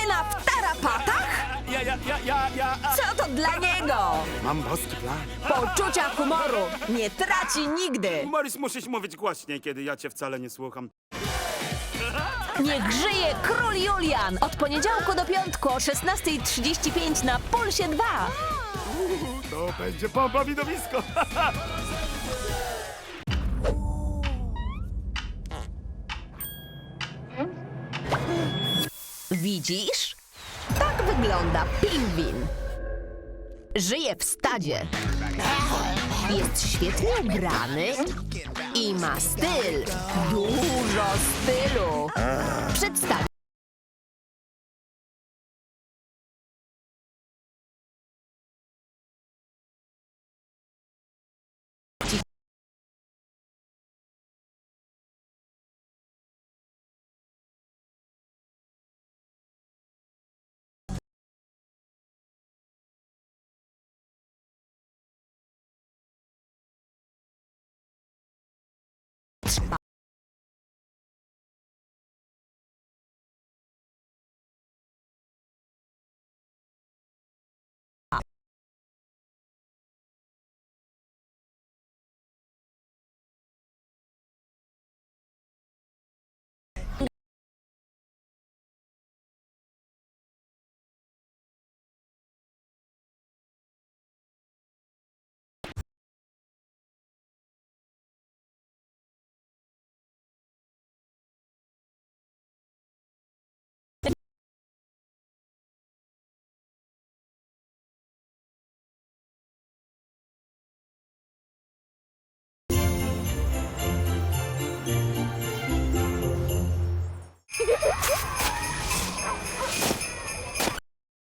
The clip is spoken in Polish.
kretyna w tarapatach? Ja, ja, ja, ja, ja... A... Co to dla niego? Mam boski plan. Poczucia humoru nie traci nigdy. Morris, musisz mówić głośniej, kiedy ja cię wcale nie słucham. Niech żyje król Julian! Od poniedziałku do piątku o 16.35 na Pulsie 2. To będzie bomba widowisko. Widzisz? Tak wygląda pingwin. Żyje w stadzie. Jest świetnie ubrany i ma styl. Dużo stylu. Przedstawię